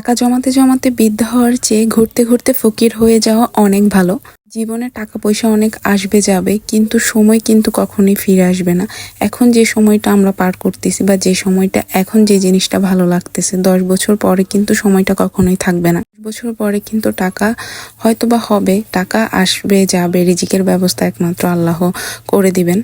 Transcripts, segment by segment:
টাকা জমাতে জমাতে বৃদ্ধ হওয়ার চেয়ে ঘুরতে ঘুরতে ফকির হয়ে যাওয়া অনেক ভালো। জীবনে টাকা পয়সা অনেক আসবে যাবে, কিন্তু সময় কিন্তু কখনোই ফিরে আসবে না। এখন যে সময়টা আমরা পার করতেছি বা যে সময়টা এখন যে জিনিসটা ভালো লাগতেছে, দশ বছর পরে কিন্তু সময়টা কখনোই থাকবে না। বছর পরে কিন্তু টাকা হয়তো বা হবে, টাকা আসবে, যাবে, রিজিকের ব্যবস্থা একমাত্র আল্লাহ করে দিবেন।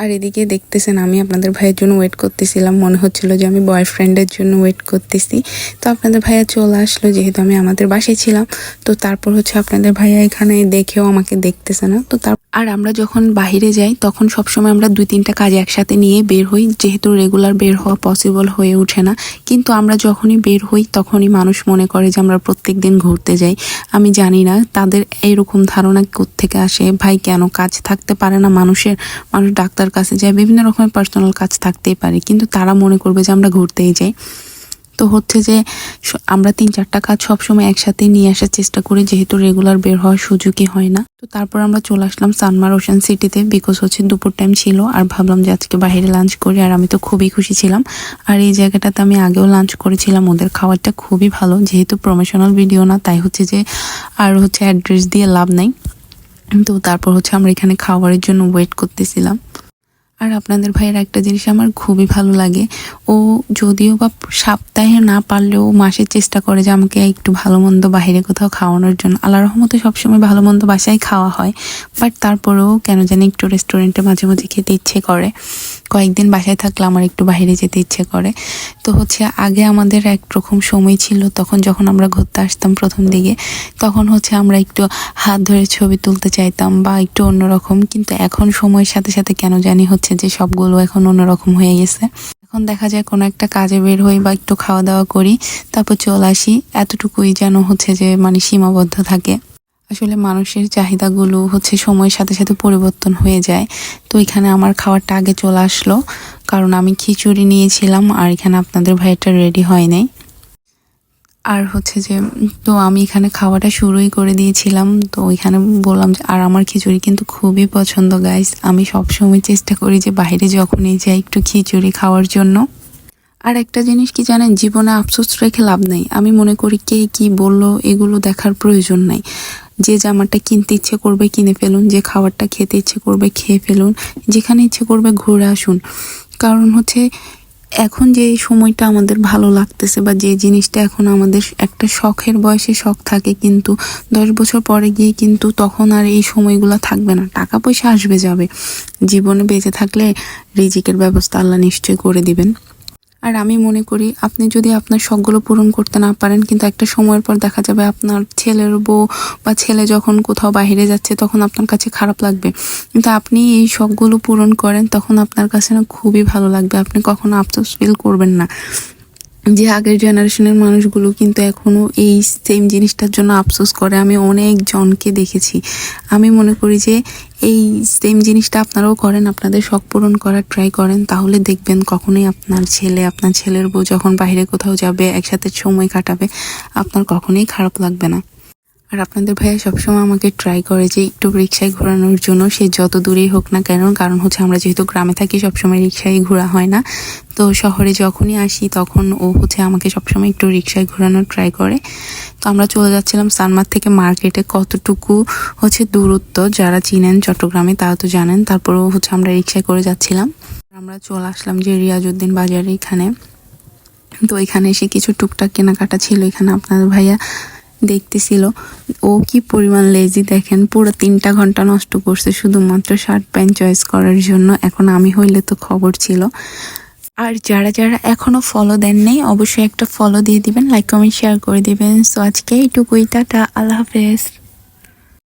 আর এদিকে দেখতেছেন, আমি আপনাদের ভাইয়ের জন্য ওয়েট করতেছিলাম। মনে হচ্ছিল যে আমি বয়ফ্রেন্ডের জন্য ওয়েট করতেছি। তো আপনাদের ভাইয়া চলে আসলো, যেহেতু আমি আমাদের বাসায় ছিলাম। তো তারপর হচ্ছে আপনাদের ভাইয়া এখানে দেখেও আমাকে দেখতেছে না। তো তার আর আমরা যখন বাইরে যাই, তখন সবসময় আমরা দুই তিনটা কাজ একসাথে নিয়ে বের হই। যেহেতু রেগুলার বের হওয়া পসিবল হয়ে ওঠে না। কিন্তু আমরা যখনই বের হই, তখনই মানুষ মনে করে যে আমরা প্রত্যেক দিন ঘুরতে যাই। আমি জানি না তাদের এরকম ধারণা থেকে আসে। ভাই, কেন কাজ থাকতে পারে না মানুষের? মানুষ ডাক্তার কাছে যায়, বিভিন্ন রকমের পার্সোনাল কাজ থাকতেই পারে, কিন্তু তারা মনে করবে যে আমরা ঘুরতেই যাই। তো হচ্ছে যে আমরা তিন চারটা কাজ সবসময় একসাথে নিয়ে আসার চেষ্টা করি, যেহেতু রেগুলার বের হওয়ার সুযোগই হয় না। তো তারপর আমরা চলে আসলাম সানমার ওশান সিটিতে বিকজ হচ্ছে দুপুর টাইম ছিল, আর ভাবলাম যে আজকে বাইরে লাঞ্চ করি, আর আমি তো খুবই খুশি ছিলাম। আর এই জায়গাটাতে আমি আগেও লাঞ্চ করেছিলাম, ওদের খাবারটা খুবই ভালো, যেহেতু প্রমোশনাল ভিডিও না, তাই হচ্ছে যে, আর হচ্ছে অ্যাড্রেস দিয়ে লাভ নাই। তো তারপর হচ্ছে আমরা এখানে খাবারের জন্য ওয়েট করতেছিলাম। আর আপনাদের ভাইয়ের একটা জিনিস আমার খুবই ভালো লাগে। ও যদিও বা সপ্তাহে না পারলেও মাসের চেষ্টা করে যে আমাকে একটু ভালো মন্দ বাইরে কোথাও খাওয়ানোর জন্য। আল্লাহ রহমতে সবসময় ভালো মন্দ বাসায় খাওয়া হয়। বাট তারপরেও কেন জানি একটু রেস্টুরেন্টে মাঝে মাঝে খেতে ইচ্ছে করে। কয়েকদিন বাসায় থাকলে আমার একটু বাইরে যেতে ইচ্ছে করে। তো হচ্ছে আগে আমাদের একরকম সময় ছিল, তখন যখন আমরা ঘুরতে আসতাম প্রথম দিকে, তখন হচ্ছে আমরা একটু হাত ধরে ছবি তুলতে চাইতাম বা একটু অন্যরকম। কিন্তু এখন সময়ের সাথে সাথে কেন জানি হচ্ছে যে সবগুলো এখন অন্যরকম হয়ে গেছে। এখন দেখা যায় কোনো একটা কাজে বের হই বা একটু খাওয়া দাওয়া করি, তারপর চলে আসি। এতটুকুই যেন হচ্ছে যে মানে সীমাবদ্ধ থাকে। আসলে মানুষের চাহিদাগুলো হচ্ছে সময়ের সাথে সাথে পরিবর্তন হয়ে যায়। তো এখানে আমার খাবারটা আগে চলে আসলো। কারণ আমি খিচুড়ি নিয়েছিলাম আর এখানে আপনাদের ভাইটা রেডি হয় নাই। আর হচ্ছে যে, তো আমি এখানে খাওয়াটা শুরুই করে দিয়েছিলাম। তো ওইখানে বললাম যে, আর আমার খিচুড়ি কিন্তু খুবই পছন্দ গাইস আমি সবসময় চেষ্টা করি যে, বাইরে যখনই যাই একটু খিচুড়ি খাওয়ার জন্য। আর একটা জিনিস কি জানেন, জীবনে আফসোস রেখে লাভ নেই। আমি মনে করি কে কি বলল, এগুলো দেখার প্রয়োজন নাই। যে জামাটা কিনতে ইচ্ছে করবে, কিনে ফেলুন। যে খাবারটা খেতে ইচ্ছে করবে, খেয়ে ফেলুন। যেখানে ইচ্ছে করবে, ঘুরে আসুন। কারণ হচ্ছে এখন যে সময়টা আমাদের ভালো লাগতেছে বা যে জিনিসটা এখন আমাদের একটা শখের বয়সে শখ থাকে কিন্তু দশ বছর পরে গিয়ে কিন্তু তখন আর এই সময়গুলো থাকবে না। টাকা পয়সা আসবে যাবে। জীবনে বেঁচে থাকলে রিজিকের ব্যবস্থা আল্লাহ নিশ্চয় করে দিবেন। আর আমি মনে করি আপনি যদি আপনার শখগুলো পূরণ করতে না পারেন, কিন্তু একটা সময়ের পর দেখা যাবে আপনার ছেলের বউ বা ছেলে যখন কোথাও বাহিরে যাচ্ছে, তখন আপনার কাছে খারাপ লাগবে। কিন্তু আপনি এই শখগুলো পূরণ করেন, তখন আপনার কাছে না খুবই ভালো লাগবে। আপনি কখনো আফসোস ফিল করবেন না। যে আগের জেনারেশনের মানুষগুলো কিন্তু এখনও এই সেম জিনিসটার জন্য আফসোস করে। আমি অনেক জনকে দেখেছি। আমি মনে করি যে এই সেম জিনিসটা আপনারাও করেন, আপনাদের শখ পূরণ করার ট্রাই করেন, তাহলে দেখবেন কখনোই আপনার ছেলে, আপনার ছেলের বউ যখন বাইরে কোথাও যাবে, একসাথে সময় কাটাবে, আপনার কখনোই খারাপ লাগবে না। আর আপনাদের ভাইয়া সবসময় আমাকে ট্রাই করে যে একটু রিক্সায় ঘোরানোর জন্য, সে যত দূরেই হোক না কেন, কারণ হচ্ছে আমরা যেহেতু গ্রামে থাকি, সবসময় রিক্সায় ঘোরা হয় না। তো শহরে যখনই আসি, তখন ও হচ্ছে আমাকে সবসময় একটু রিক্সায় ঘোরানোর ট্রাই করে। তো আমরা চলে যাচ্ছিলাম সানমার থেকে মার্কেটে। কতটুকু হচ্ছে দূরত্ব যারা চিনেন চট্টগ্রামে, তারা তো জানেন। তারপরেও হচ্ছে আমরা রিক্সায় করে যাচ্ছিলাম। আমরা চলে আসলাম যে রিয়াজউদ্দিন বাজারে এখানে। তো এখানে এসে কিছু টুকটাক কেনাকাটা ছিল এখানে আপনাদের ভাইয়া। দেখতেছিল। ও কি পরিমাণ লেজি দেখেন, পুরো তিনটা ঘণ্টা নষ্ট করছে শুধুমাত্র শার্ট প্যান্ট চয়েস করার জন্য। এখন আমি হইলে তো খবর ছিল। আর যারা যারা এখনও ফলো দেন নাই, অবশ্যই একটা ফলো দিয়ে দিবেন লাইক কমেন্ট শেয়ার করে দিবেন। সো আজকে এইটুকুই, টাটা, আল্লাহ হাফেজ।